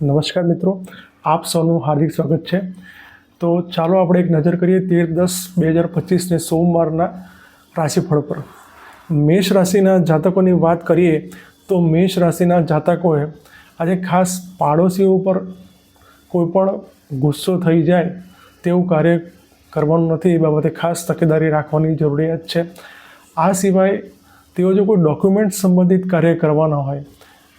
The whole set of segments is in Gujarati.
નમસ્કાર મિત્રો, આપ સૌનું હાર્દિક સ્વાગત છે. તો ચાલો આપણે એક નજર કરીએ તેર દસ બે હજાર પચીસને સોમવારના રાશિફળ પર. મેષ રાશિના જાતકોની વાત કરીએ તો મેષ રાશિના જાતકોએ આજે ખાસ પાડોશીઓ ઉપર કોઈ પણ ગુસ્સો થઈ જાય તેવું કાર્ય કરવાનું નથી, એ બાબતે ખાસ તકેદારી રાખવાની જરૂરિયાત છે. આ સિવાય તેઓ જો કોઈ ડોક્યુમેન્ટ સંબંધિત કાર્ય કરવાના હોય,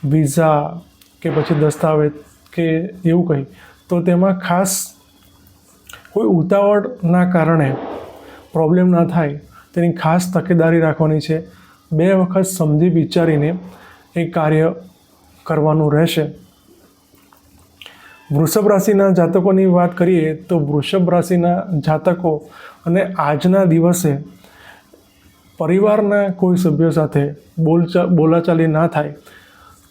વિઝા કે પછી દસ્તાવેજ કે એવું કંઈ. તો તેમાં ખાસ કોઈ ઉતાવળના કારણે પ્રોબ્લેમ ના થાય, તેની ખાસ તકેદારી રાખવાની છે. બે વખત સમજી વિચારીને એ કાર્ય કરવાનું રહેશે. વૃષભ રાશિના જાતકોની વાત કરીએ તો વૃષભ રાશિના જાતકો અને આજના દિવસે પરિવારના કોઈ સભ્યો સાથે બોલચા, બોલાચાલી ના થાય.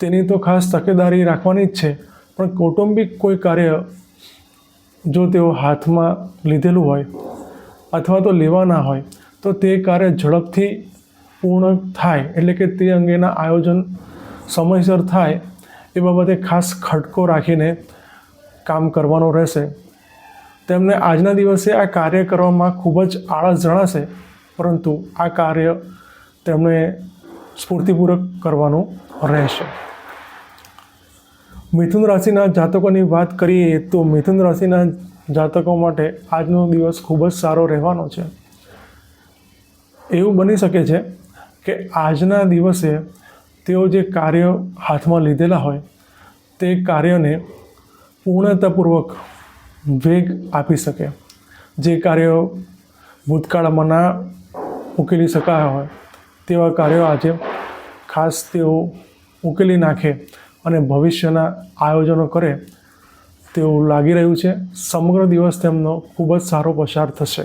તેની તો ખાસ તકેદારી રાખવાની જ છે. પણ કૌટુંબિક કોઈ કાર્ય જો તેઓ હાથમાં લીધેલું હોય અથવા તો લેવાના હોય, તો તે કાર્ય ઝડપથી પૂર્ણ થાય એટલે કે તે અંગેના આયોજન સમયસર થાય એ બાબતે ખાસ ખટકો રાખીને કામ કરવાનો રહેશે. તેમને આજના દિવસે આ કાર્ય કરવામાં ખૂબ જ આળસ જણાશે, પરંતુ આ કાર્ય તેમણે સ્ફૂર્તિપૂર્વક કરવાનું રહેશે. મિથુન રાશિના જાતકોની વાત કરીએ તો મિથુન રાશિના જાતકો માટે આજનો દિવસ ખૂબ જ સારો રહેવાનો છે. એવું બની શકે છે કે આજના દિવસે તેઓ જે કાર્ય હાથમાં લીધેલા હોય, તે કાર્યને પૂર્ણતાપૂર્વક વેગ આપી શકે. જે કાર્યો ભૂતકાળમાં ના ઉકેલી શકાયા હોય, તેવા કાર્યો આજે ખાસ તેઓ ઉકેલી નાખે અને ભવિષ્યના આયોજનો કરે તેવું લાગી રહ્યું છે. સમગ્ર દિવસ તેમનો ખૂબ જ સારો પસાર થશે.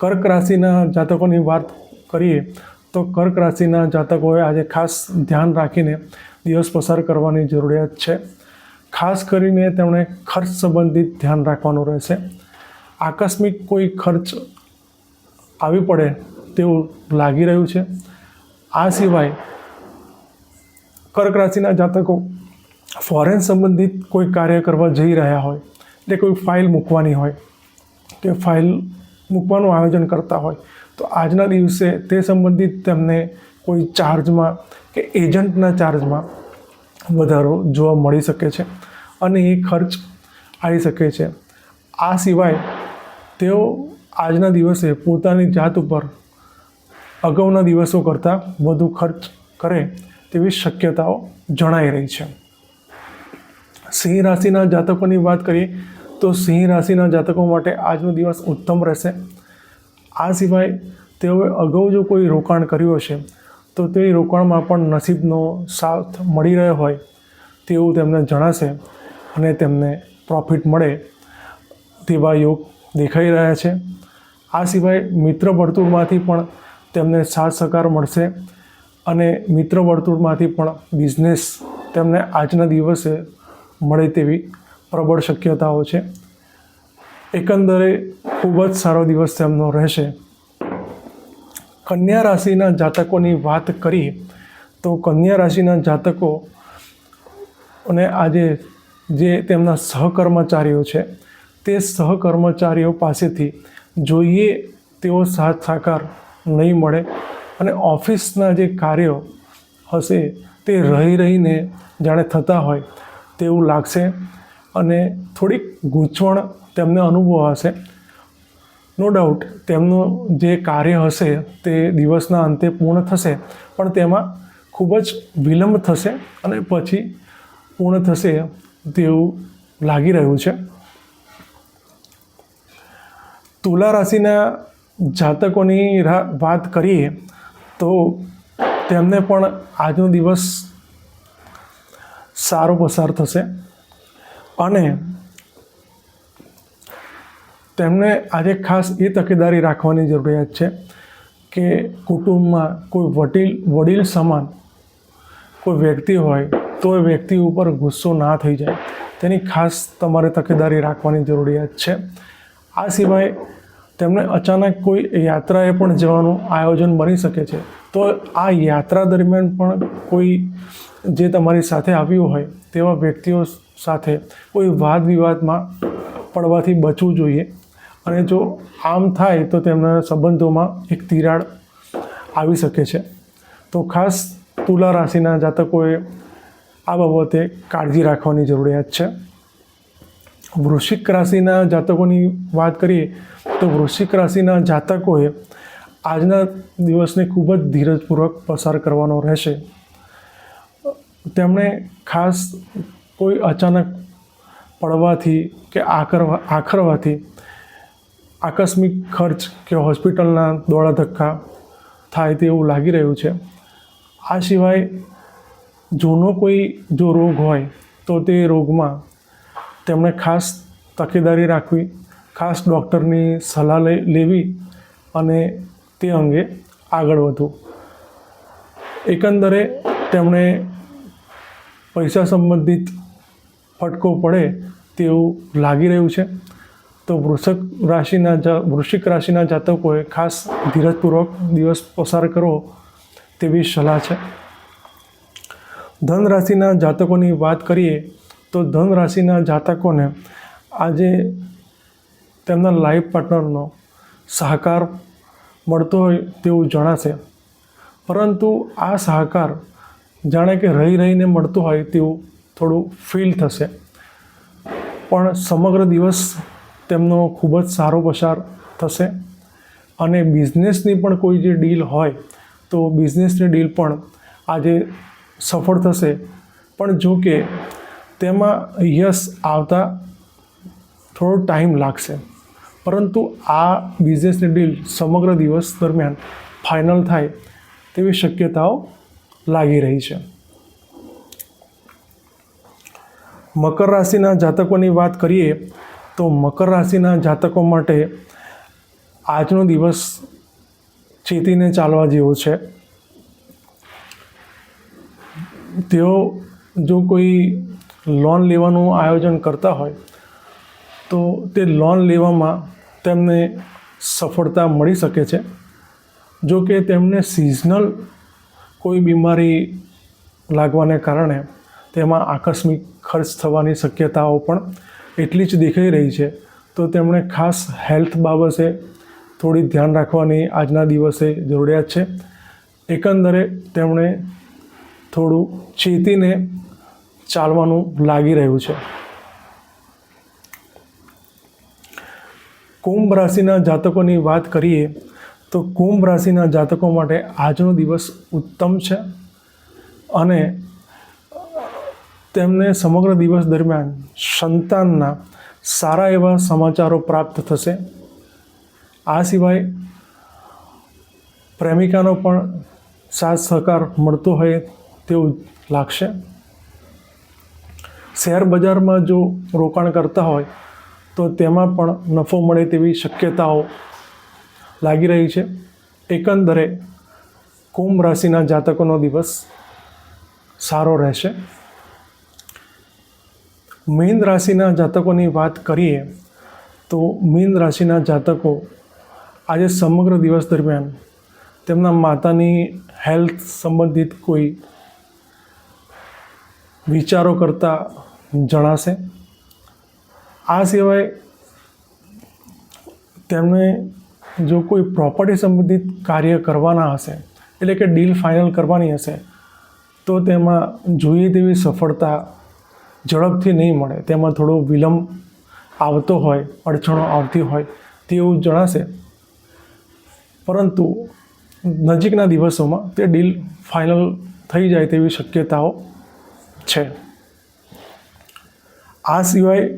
કર્ક રાશિના જાતકોની વાત કરીએ તો કર્ક રાશિના જાતકોએ આજે ખાસ ધ્યાન રાખીને દિવસ પસાર કરવાની જરૂરિયાત છે. ખાસ કરીને તેમણે ખર્ચ સંબંધિત ધ્યાન રાખવાનું રહેશે. આકસ્મિક કોઈ ખર્ચ આવી પડે તેવું લાગી રહ્યું છે. આ સિવાય કર્ક રાશિના જાતકો ફોરેન સંબંધિત કોઈ કાર્ય કરવા જઈ રહ્યા હોય, એટલે કોઈ ફાઇલ મૂકવાની હોય કે ફાઇલ મૂકવાનું આયોજન કરતા હોય, તો આજના દિવસે તે સંબંધિત તેમને કોઈ ચાર્જમાં કે એજન્ટના ચાર્જમાં વધારો જોવા મળી શકે છે અને એ ખર્ચ આવી શકે છે. આ સિવાય તેઓ આજના દિવસે પોતાની જાત ઉપર અગાઉના દિવસો કરતાં વધુ ખર્ચ કરે તેવી શક્યતાઓ જણાઈ રહી છે. સિંહ રાશિના જાતકોની વાત કરીએ તો સિંહ રાશિના જાતકો માટે આજનો દિવસ ઉત્તમ રહેશે. આ સિવાય તેઓએ અગાઉ જો કોઈ રોકાણ કર્યું હશે, તો તે રોકાણમાં પણ નસીબનો સાથ મળી રહ્યો હોય તેવું તેમને જણાશે અને તેમને પ્રોફિટ મળે તેવા યોગ દેખાઈ રહ્યા છે. આ સિવાય મિત્ર વર્તુળમાંથી પણ તેમને સાથ સહકાર મળશે અને મિત્ર વર્તુળમાંથી પણ બિઝનેસ તેમને આજના દિવસે મળે તેવી પ્રબળ શક્યતાઓ છે. એકંદરે ખૂબ જ સારો દિવસ તેમનો રહેશે. કન્યા રાશિના જાતકોની વાત કરીએ તો કન્યા રાશિના જાતકો અને આજે જે તેમના સહકર્મચારીઓ છે, તે સહકર્મચારીઓ પાસેથી જોઈએ તેઓ સાથ સાકાર નહીં મળે. અને ઓફિસના જે કાર્યો હશે તે રહી રહીને જાણે થતા હોય તેવું લાગશે અને થોડીક ગૂંચવણ તેમને અનુભવાશે નો ડાઉટ તેમનું જે કાર્ય હશે તે દિવસના અંતે પૂર્ણ થશે, પણ તેમાં ખૂબ જ વિલંબ થશે અને પછી પૂર્ણ થશે તેવું લાગી રહ્યું છે. તુલા રાશિના જાતકોની વાત કરીએ તો તેમને પણ આજનો દિવસ સારો પસાર થશે. અને તેમને આજે ખાસ એ તકેદારી રાખવાની જરૂરિયાત છે કે કુટુંબમાં કોઈ વડીલ વડીલ સમાન કોઈ વ્યક્તિ હોય તો એ વ્યક્તિ ઉપર ગુસ્સો ના થઈ જાય. તેની ખાસ તમારે તકેદારી રાખવાની જરૂરિયાત છે. આ સિવાય તેમને અચાનક કોઈ યાત્રાએ પણ જવાનું આયોજન બની શકે છે. તો આ યાત્રા દરમિયાન પણ કોઈ જે તમારી સાથે આવ્યું હોય તેવા વ્યક્તિઓ સાથે કોઈ વાદ વિવાદમાં પડવાથી બચવું જોઈએ. અને જો આમ થાય તો તેમના સંબંધોમાં એક તિરાડ આવી શકે છે. તો ખાસ તુલા રાશિના જાતકોએ આ બાબતે કાળજી રાખવાની જરૂરિયાત છે. વૃશ્ચિક રાશિના જાતકોની વાત કરીએ તો વૃશ્ચિક રાશિના જાતકોએ આજના દિવસને ખૂબ જ ધીરજપૂર્વક પસાર કરવાનો રહેશે. તેમણે ખાસ કોઈ અચાનક પડવાથી કે આકરવા, આખરવાથી આકસ્મિક ખર્ચ કે હોસ્પિટલના દોડા ધક્કા થાય તેવું લાગી રહ્યું છે. આ સિવાય જૂનો કોઈ જો રોગ હોય તો તે રોગમાં તેમણે ખાસ તકેદારી રાખવી, ખાસ ડૉક્ટરની સલાહ લેવી અને તે અંગે આગળ વધવું. એકંદરે તેમણે પૈસા સંબંધિત ફટકો પડે તેવું લાગી રહ્યું છે. તો વૃષક રાશિના વૃશ્ચિક રાશિના જાતકોએ ખાસ ધીરજપૂર્વક દિવસ પસાર કરવો તેવી સલાહ છે. ધન રાશિના જાતકોની વાત કરીએ તો ધન રાશિના જાતકોને આજે તેમના લાઈફ પાર્ટનરનો સહકાર મળતો હોય તેવું જણાશે. પરંતુ આ સહકાર જાણે કે રહી રહીને મળતો હોય તેવું થોડું ફીલ થશે. પણ સમગ્ર દિવસ તેમનો ખૂબ જ સારો પસાર થશે. અને બિઝનેસની પણ કોઈ જે ડીલ હોય, તો બિઝનેસની ડીલ પણ આજે સફળ થશે. પણ જો કે તેમાં યશ આવતા થોડો ટાઈમ લાગશે. પરંતુ આ બિઝનેસની ડીલ સમગ્ર દિવસ દરમિયાન ફાઇનલ થાય તેવી શક્યતાઓ લાગી રહી છે. મકર રાશિના જાતકોની વાત કરીએ તો મકર રાશિના જાતકો માટે આજનો દિવસ ચેતીને ચાલવા જેવો છે. તેઓ જો કોઈ લોન લેવાનું આયોજન કરતા હોય, તો તે લોન લેવામાં તેમને સફળતા મળી શકે છે. જો કે તેમને સિઝનલ કોઈ બીમારી લાગવાને કારણે તેમાં આકસ્મિક ખર્ચ થવાની શક્યતાઓ પણ એટલી જ દેખાઈ રહી છે. તો તેમણે ખાસ હેલ્થ બાબતે થોડી ધ્યાન રાખવાની આજના દિવસે જરૂરિયાત છે. એકંદરે તેમણે થોડું ચેતીને ચાલવાનું લાગી રહ્યું છે. કુંભ રાશિના જાતકોની વાત કરીએ, તો કુંભ રાશિના જાતકો માટે આજનો દિવસ ઉત્તમ છે અને તેમને સમગ્ર દિવસ દરમિયાન સંતાનના સારા એવા સમાચારો પ્રાપ્ત થશે. આ સિવાય પ્રેમિકાનો પણ સાથ સહકાર મળતો હોય તેવું લાગશે. શેર બજારમાં જો રોકાણ કરતા હોય, તો તેમાં પણ નફો મળે તેવી શક્યતાઓ લાગી રહી છે. એકંદરે, કુંભ રાશિના જાતકોનો દિવસ સારો રહેશે. મીન રાશિના જાતકોની વાત કરીએ, તો મીન રાશિના જાતકો આજે સમગ્ર દિવસ દરમિયાન તેમના માતાની હેલ્થ સંબંધિત કોઈ વિચારો કરતા જણાશે. આ સિવાય તેમને જો કોઈ પ્રોપર્ટી સંબંધિત કાર્ય કરવાના હશે, એટલે કે ડીલ ફાઇનલ કરવાની હશે, તો તેમાં જોઈએ તેવી સફળતા ઝડપથી નહીં મળે. તેમાં થોડો વિલંબ આવતો હોય, અડચણો આવતી હોય તેવું જણાશે. પરંતુ નજીકના દિવસોમાં તે ડીલ ફાઇનલ થઈ જાય તેવી શક્યતાઓ છે. આ સિવાય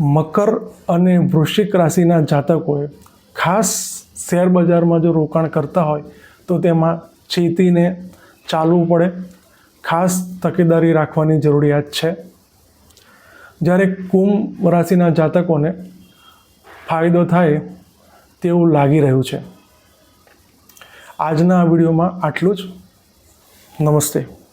મકર અને વૃશ્ચિક રાશિના જાતકોએ ખાસ શેર બજારમાં જો રોકાણ કરતા હોય તો તેમાં ચેતીને ચાલવું પડે. ખાસ તકેદારી રાખવાની જરૂરિયાત છે. જ્યારે કુંભ રાશિના જાતકોને ફાયદો થાય તેવું લાગી રહ્યું છે. આજના આ વિડીયોમાં આટલું જ. નમસ્તે.